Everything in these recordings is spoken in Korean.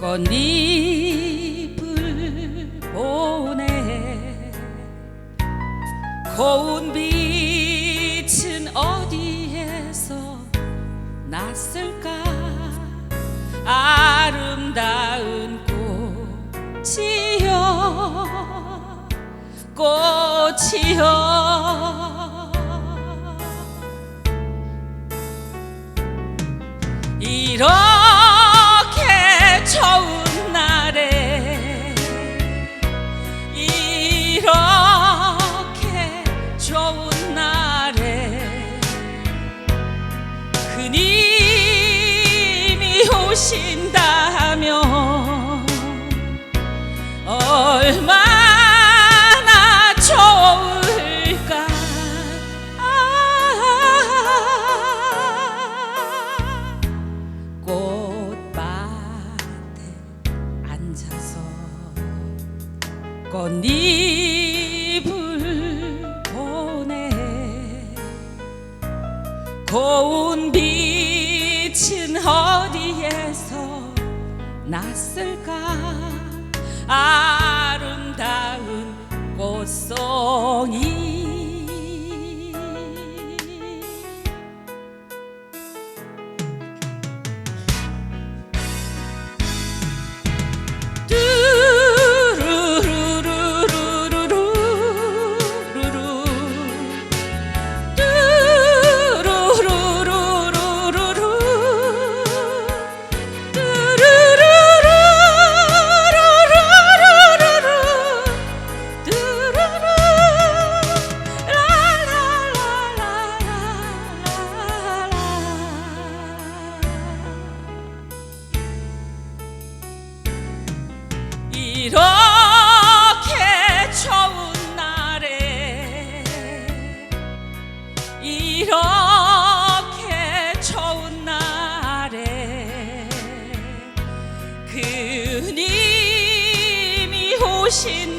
꽃잎을 보내 고운 빛은 어디에서 났을까? 아름다운 꽃이여 꽃이여 얼마나 좋을까. 아 꽃밭에 앉아서 꽃잎을 보내. 고운 빛은 어디에서 났을까 이렇게 좋은 날에 이렇게 좋은 날에 그님이 오신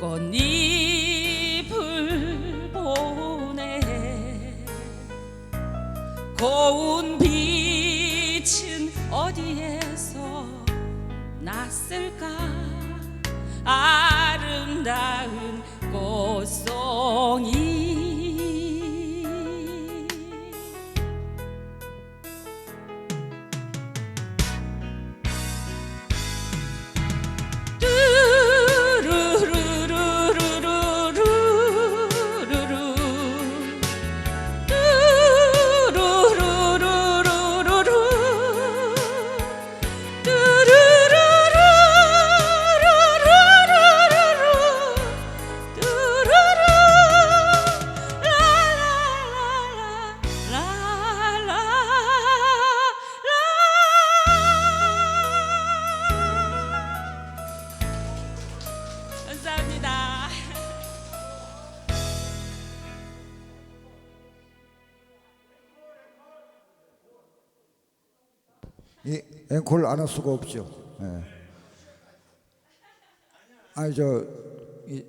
꽃잎을 보내 고운 빛은 어디에서 났을까? 아름다운 이 앵콜 안 할 수가 없죠. 예. 아니 저이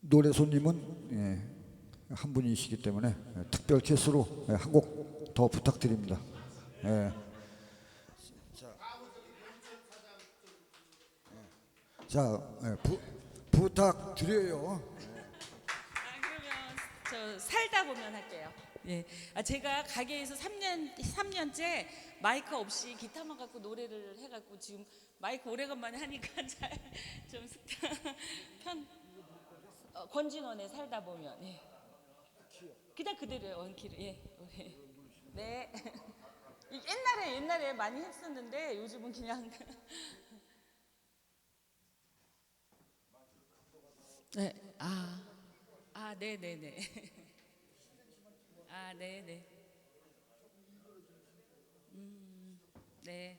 노래 손님은 예, 한 분이시기 때문에 예, 특별 게스트로 예, 한곡 더 부탁드립니다. 예. 자, 예. 자 예, 부, 부탁드려요. 살다 보면 할게요. 예. 아, 제가 가게에서 3년 3년째 마이크 없이 기타만 갖고 노래를 해 갖고 지금 마이크 오래간만에 하니까 잘좀 편 어, 권진원의 살다 보면 예. 그냥 그대로요 원키를 예. 예. 네. 이 옛날에 옛날에 많이 했었는데 요즘은 그냥 네. 아. 네, 네, 네. 아, 네, 네. 음, 네.